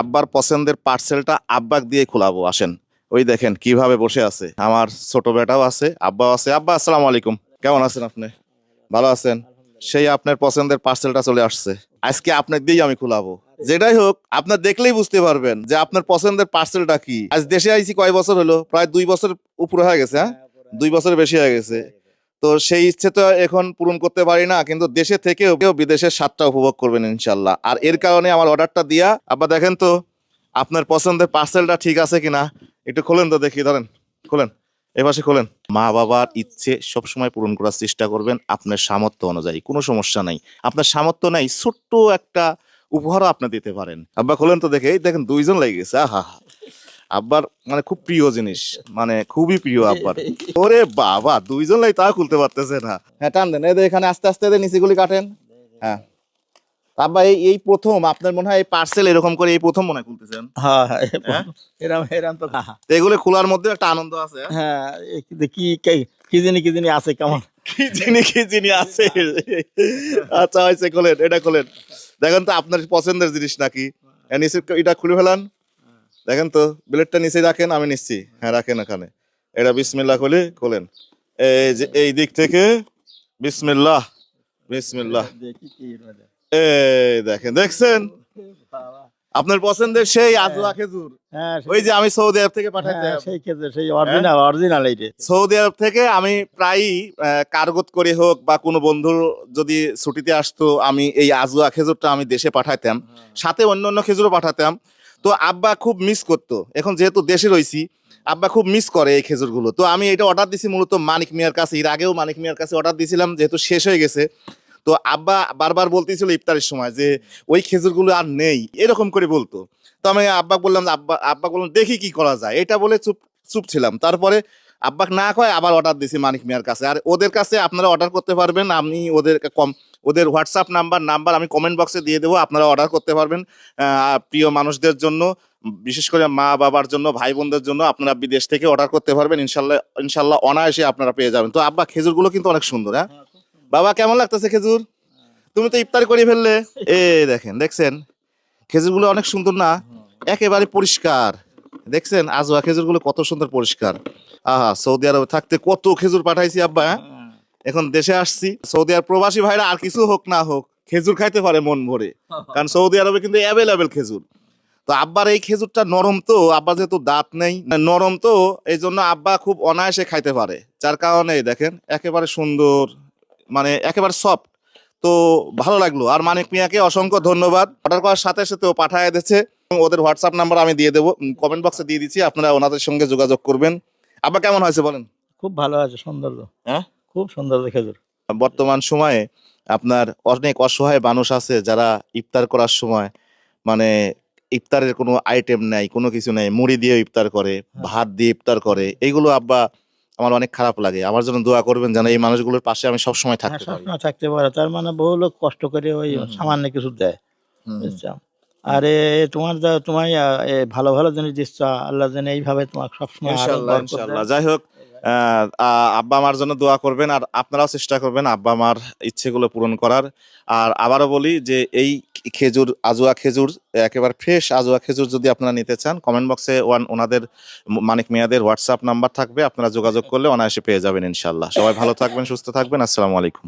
আব্বার পছন্দের পার্সেলটা আব্বাক দিয়ে খোলাবো, আসেন। ওই দেখেন কীভাবে বসে আছে। আমার ছোট বেটাও আছে, আব্বাও আছে। আব্বা, আসসালামু আলাইকুম। কেমন আছেন আপনি? ভালো আছেন? সেই আপনার পছন্দের পার্সেলটা চলে আসছে। আজকে আপনার দিয়েই আমি খোলাবো। যেটাই হোক, আপনার দেখলেই বুঝতে পারবেন যে আপনার পছন্দের পার্সেলটা কি। আজ দেশে আইছি কয় বছর হলো? প্রায় দুই বছর উপরে হয়ে গেছে হ্যাঁ? দুই বছরের বেশি হয়ে গেছে। তো সেই ইচ্ছে তো এখন পূরণ করতে পারি না, কিন্তু দেশে থেকেও কেউ বিদেশের স্বাদটা উপভোগ করবেন ইনশাল্লাহ। আর এর কারণে আমার অর্ডারটা দিয়া আবার দেখেন তো, আপনার পছন্দের পার্সেলটা ঠিক আছে কিনা? একটু খোলেন তো দেখি, ধরেন, খোলেন এপাশে খোলেন। মা বাবার ইচ্ছে সবসময় পূরণ করার চেষ্টা করবেন আপনার সামর্থ্য অনুযায়ী, কোনো সমস্যা নাই। আপনার সামর্থ্য নাই, ছোট্ট একটা উপহারও আপনি দিতে পারেন। আব্বা খোলেন তো দেখে দেখেন দুইজন লেগে গেছে আহা। আব্বার মানে খুব প্রিয় জিনিস মানে খুবই প্রিয় আব্বার। ওরে বাবা দুইজন লাই তা খুলতে পারতেছে না। হ্যাঁ টান দেন এই এখানে আস্তে আস্তে এদের নিচেগুলি কাটেন। হ্যাঁ। আব্বা এই এই প্রথম আপনার মনে হয় এই পার্সেল এরকম করে এই প্রথম মনে হয় খুলতেছেন? হ্যাঁ হ্যাঁ হ্যাঁ? এরম এরম তো হ্যাঁ এগুলো খোলার মধ্যে একটা আনন্দ আছে হ্যাঁ? কি- কি কি- কি জানি কি জানি আছে কেমন? কি জিনি কি জিনি আছে? আচ্ছা হয়েছে খোলেন এটা খোলেন। দেখেন তো আপনার পছন্দের জিনিস নাকি? এটা খুলে ফেলান। দেখেন তো ব্লেডটা নিচে রাখেন আমি নিচ্ছি। হ্যাঁ রাখেন এখানে। এটা বিসমিল্লাহ খুলে খোলেন। এই যে এই দিক থেকে বিসমিল্লাহ বিসমিল্লাহ। এর মধ্যে। এই দেখেন দেখছেন? আপনার পছন্দের সেই আজওয়া খেজুর। হ্যাঁ ওই যে আমি সৌদি আরব থেকে পাঠাইতে হ্যাঁ, সেই ক্ষেত্রে সেই অরিজিনাল অরিজিনাল এইটা। সৌদি আরব থেকে আমি প্রায়ই কার্গত করে হোক বা কোনো বন্ধুর যদি ছুটিতে আসতো আমি এই আজুয়া খেজুরটা আমি দেশে পাঠাইতাম। সাথে অন্য অন্য খেজুরও পাঠাতাম। তো আব্বা খুব মিস করতো। এখন যেহেতু দেশে রয়েছি আব্বা খুব মিস করে এই খেজুরগুলো। তো আমি এটা অর্ডার দিছি মূলত মানিক মিয়ার কাছে, এর আগেও মানিক মিয়ার কাছে অর্ডার দিয়েছিলাম যেহেতু শেষ হয়ে গেছে। তো আব্বা বারবার বলতেছিল ইফতারের সময় যে, ওই খেজুরগুলো আর নেই। এরকম করে বলতো। তো আমি আব্বা বললাম, আব্বা আব্বা বললাম, দেখি কি করা যায়। এটা বলে চুপ চুপ ছিলাম। তারপরে আব্বাক না কয় আবার অর্ডার দিছি মানিক মিয়ার কাছে। আর ওদের কাছে আপনারা অর্ডার করতে পারবেন আমি ওদের কম ওদের হোয়াটসঅ্যাপ নাম্বার নাম্বার আমি কমেন্ট বক্সে দিয়ে দেবো আপনারা অর্ডার করতে পারবেন প্রিয় মানুষদের জন্য বিশেষ করে মা বাবার জন্য ভাই বোনদের জন্য আপনারা বিদেশ থেকে অর্ডার করতে পারবেন ইনশাল্লাহ ইনশাল্লাহ অনায়াসে আপনারা পেয়ে যাবেন। তো আব্বা খেজুরগুলো কিন্তু অনেক সুন্দর হ্যাঁ? বাবা কেমন লাগতেছে খেজুর? তুমি তো ইফতার করে ফেললে। এ দেখেন দেখছেন? খেজুরগুলো অনেক সুন্দর না? একেবারে পরিষ্কার। দেখছেন আজওয়া খেজুরগুলো কত সুন্দর পরিষ্কার। আহা সৌদি আরবে থাকতে কত খেজুর পাঠাইছি আব্বা হ্যাঁ? এখন দেশে আসছি সৌদি আরব প্রবাসী ভাইরা আর কিছু হোক না হোক খেজুর খাইতে পারে মন ভরে কারণ সৌদি আরবে কিন্তু অ্যাভেলেবেল খেজুর। তো আব্বার এই খেজুরটা নরম তো আব্বা যেহেতু দাঁত নেই নরম তো এই জন্য আব্বা খুব অনায়াসে খাইতে পারে। যার কারণে দেখেন একেবারে সুন্দর মানে একেবারে সফট তো ভালো লাগল। আর মানিক মিয়াকে অসংখ্য ধন্যবাদ। অর্ডার করার সাথে সাথে ও পাঠায় দিচ্ছে ওদের হোয়াটসঅ্যাপ নাম্বার আমি দিয়ে দেবো। কমেন্ট বক্সে দিয়ে দিচ্ছি আপনারা ওনাদের সঙ্গে যোগাযোগ করবেন। আব্বা কেমন হয়েছে বলেন? খুব ভালো আছে সৌন্দর্য হ্যাঁ? খুব সুন্দর খেজুর বর্তমান সময়ে আপনার অনেক অসহায় মানুষ আছে যারা ইফতার করার সময় মানে ইফতারের কোনো আইটেম নাই কোনো কিছু নাই মুড়ি দিয়ে ইফতার করে ভাত দিয়ে ইফতার করে এইগুলো আব্বা আমার অনেক খারাপ লাগে। আমার জন্য দোয়া করবেন যেন এই মানুষগুলোর পাশে আমি সবসময় হ্যাঁ থাকতে পারি। থাকতে পারে তার মানে বহু লোক কষ্ট করে ওই সামান্য কিছু দেয় আর তোমার যা- তোমার ভালো ভালো জিনিস দিচ্ছ আল্লাহ যেন এইভাবে তোমার সবসময় দেয়। যাই হোক আব্বা মার জন্য দোয়া করবেন আর আপনারাও চেষ্টা করবেন আব্বা আমার ইচ্ছেগুলো পূরণ করার। আর আবারও বলি যে এই খেজুর আজুয়া খেজুর একেবারে ফ্রেশ আজুয়া খেজুর যদি আপনারা নিতে চান কমেন্ট বক্সে ওয়ান ওনাদের মানিক মেয়াদের হোয়াটসঅ্যাপ নাম্বার থাকবে আপনারা যোগাযোগ করলে অনায়াসে পেয়ে যাবেন ইনশাল্লাহ। সবাই ভালো থাকবেন সুস্থ থাকবেন আসসালামু আলাইকুম।